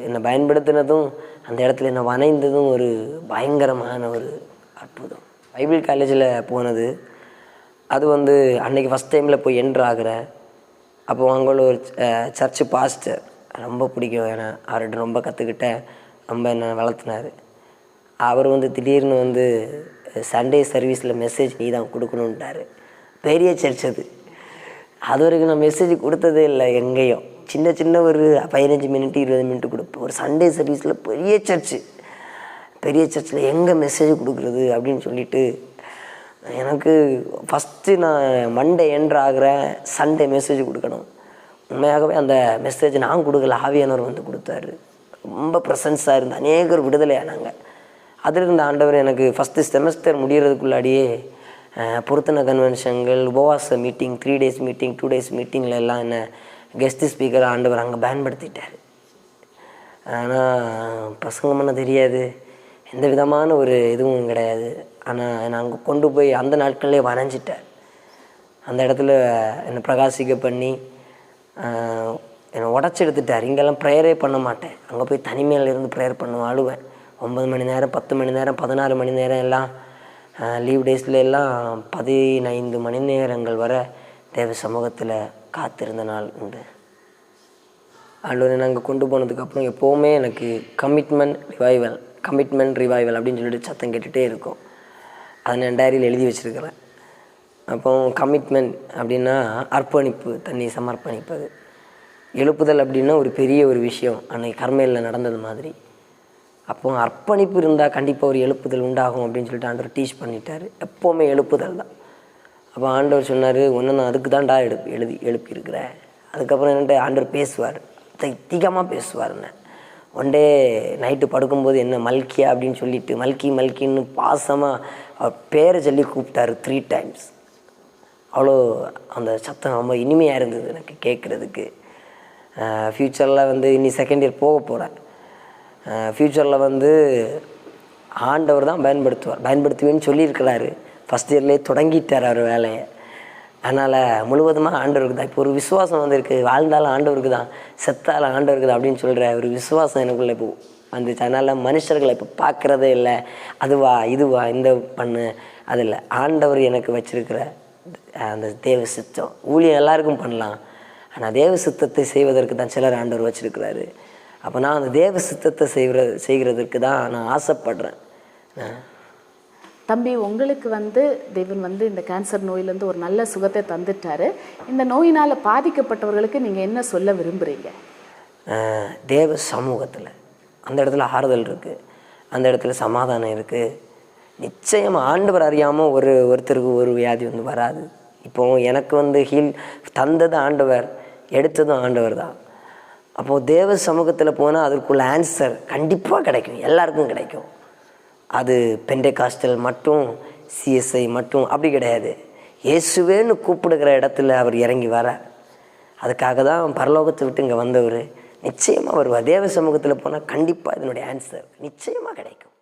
என்னை பயன்படுத்தினதும் அந்த இடத்துல என்னை வணைந்ததும் ஒரு பயங்கரமான ஒரு அற்புதம். பைபிள் காலேஜில் போனது. அது வந்து அன்றைக்கி ஃபஸ்ட் டைமில் போய் என்ட்ரு ஆகிறேன். அப்போ அங்கே உள்ள ஒரு சர்ச்சு பாஸ்டர் ரொம்ப பிடிக்கும். ஏன்னா அவர்கிட்ட ரொம்ப கற்றுக்கிட்டேன் ரொம்ப என்னை வளர்த்துனாரு. அவர் வந்து திடீர்னு வந்து சண்டே சர்வீஸில் மெசேஜ் நீ தான் கொடுக்கணுன்ட்டாரு பெரிய சர்ச் அது. அது வரைக்கும் நான் மெசேஜ் கொடுத்ததே இல்லை எங்கேயும். சின்ன சின்ன ஒரு பதினஞ்சு மினிட் இருபது மினிட் கொடுப்போம் ஒரு சண்டே சர்வீஸில் பெரிய சர்ச்சு பெரிய சர்ச்சில் எங்கே மெசேஜ் கொடுக்குறது அப்படின்னு சொல்லிட்டு எனக்கு ஃபஸ்ட்டு நான் மண்டே என்ட்ரு ஆகிறேன் சண்டே மெசேஜ் கொடுக்கணும். உண்மையாகவே அந்த மெசேஜ் நான் கொடுக்கல ஆவியானவர் வந்து கொடுத்தாரு. ரொம்ப ப்ரெசன்ஸாக இருந்து அநேகர் விடுதலையானாங்க அதில் இருந்த ஆண்டவர் எனக்கு ஃபஸ்ட்டு செமஸ்டர் முடிகிறதுக்குள்ளாடியே அஹ், பொருத்தன கன்வென்ஷன்கள் உபவாச meeting three days meeting two days மீட்டிங்கில் எல்லாம் என்ன கெஸ்ட்டு ஸ்பீக்கர் ஆண்டவர் அங்கே பயன்படுத்திட்டார். ஆனால் பசங்க பண்ண தெரியாது. எந்த விதமான ஒரு இதுவும் கிடையாது. ஆனால் நான் அங்கே கொண்டு போய் அந்த நாட்கள்லேயே வரைஞ்சிட்டேன் அந்த இடத்துல என்னை பிரகாசிக்க பண்ணி என்னை உடச்சி எடுத்துட்டார் இங்கெல்லாம் ப்ரேயரே பண்ண மாட்டேன். அங்கே போய் தனிமையில் இருந்து ப்ரேயர் பண்ணுவேன். அழுவேன். ஒம்பது மணி நேரம் பத்து மணி நேரம் பதினாறு மணி நேரம் எல்லாம் லீவ் டேஸில் எல்லாம் பதினைந்து மணி நேரங்கள் வரை தேவ சமூகத்தில் காத்திருந்த நாள் உண்டு. ஆண்டவரை நாங்கள் கொண்டு போனதுக்கப்புறம் எப்போவுமே எனக்கு கமிட்மெண்ட் ரிவைவல் கமிட்மெண்ட் ரிவைவல் அப்படின்னு சொல்லிட்டு சத்தம் கேட்டுகிட்டே இருக்கும். அதை நான் டைரியில் எழுதி வச்சுருக்கிறேன். அப்போ கமிட்மெண்ட் அப்படின்னா அர்ப்பணிப்பு தன்னை சமர்ப்பணிப்பது. எழுப்புதல் அப்படின்னா ஒரு பெரிய ஒரு விஷயம். அன்னைக்கு கர்மையில் நடந்தது மாதிரி. அப்போ அர்ப்பணிப்பு இருந்தால் கண்டிப்பாக ஒரு எழுப்புதல் உண்டாகும் அப்படின்னு சொல்லிட்டு ஆண்டவர் டீச் பண்ணிட்டார். எப்போவுமே எழுப்புதல் தான். அப்போ ஆண்டவர் சொன்னார் ஒன்று நான் அதுக்கு தான்டா எழுப்பி எழுதி எழுப்பியிருக்கிறேன். அதுக்கப்புறம் என்கிட்ட ஆண்டவர் பேசுவார். திகமாக பேசுவார் ஒன் டே நைட்டு படுக்கும்போது என்ன மல்கியா? அப்படின்னு சொல்லிட்டு மல்கி மல்கின்னு பாசமாக அவர் பேரை சொல்லி கூப்பிட்டாரு த்ரீ டைம்ஸ் அவ்வளோ அந்த சத்தம் ரொம்ப இனிமையாக இருந்தது எனக்கு கேட்குறதுக்கு. ஃப்யூச்சரில் வந்து இனி செகண்ட் இயர் போக போகிறேன் ஃப்யூச்சரில் வந்து ஆண்டவர் தான் பயன்படுத்துவார். பயன்படுத்துவேன்னு சொல்லியிருக்கிறாரு. ஃபஸ்ட் இயர்லேயே தொடங்கிட்டார் அவர் வேலையை அதனால் முழுவதுமாக ஆண்டவருக்கு தான். இப்போ ஒரு விசுவாசம் வந்திருக்கு. வாழ்ந்தாலும் ஆண்டவருக்கு தான். செத்தாலும் ஆண்டவருக்கு தான் அப்படின்னு சொல்கிற ஒரு விசுவாசம் எனக்குள்ளே இப்போ வந்துச்சு. அதனால் மனுஷர்களை இப்போ பார்க்குறதே இல்லை. அதுவா இதுவா இந்த பண்ணு அது இல்லை. ஆண்டவர் எனக்கு வச்சிருக்கிற அந்த தேவ சித்தம். ஊழியம் எல்லாருக்கும் பண்ணலாம். ஆனால் தேவ சித்தத்தை செய்வதற்கு தான் சிலர் ஆண்டவர் வச்சுருக்கிறாரு. அப்போ நான் அந்த தேவ சித்தத்தை செய்கிற செய்கிறதுக்கு தான் நான் ஆசைப்படுறேன். தம்பி உங்களுக்கு வந்து தேவன் வந்து இந்த கேன்சர் நோயிலேருந்து ஒரு நல்ல சுகத்தை தந்துட்டாரு. இந்த நோயினால் பாதிக்கப்பட்டவர்களுக்கு நீங்கள் என்ன சொல்ல விரும்புகிறீங்க தேவ சமூகத்தில் அந்த இடத்துல ஆறுதல் இருக்குது அந்த இடத்துல சமாதானம் இருக்குது நிச்சயமாக ஆண்டவர் அறியாமல் ஒரு ஒருத்தருக்கு ஒரு வியாதி வந்து வராது. இப்போ எனக்கு வந்து ஹீல் தந்தது ஆண்டவர் எடுத்ததும் ஆண்டவர் தான். அப்போது தேவ சமூகத்தில் போனால் அதற்குள்ள ஆன்சர் கண்டிப்பாக கிடைக்கும். எல்லாருக்கும் கிடைக்கும். அது பெண்டே காஸ்டல் மட்டும் சிஎஸ்ஐ மட்டும் அப்படி கிடையாது. இயேசுவேன்னு கூப்பிடுகிற இடத்துல அவர் இறங்கி வர அதுக்காக தான் பரலோகத்தை விட்டு இங்கே வந்தவர். நிச்சயமாக வருவார். தேவ சமூகத்தில் போனால் கண்டிப்பாக இதனுடைய ஆன்சர் நிச்சயமாக கிடைக்கும்.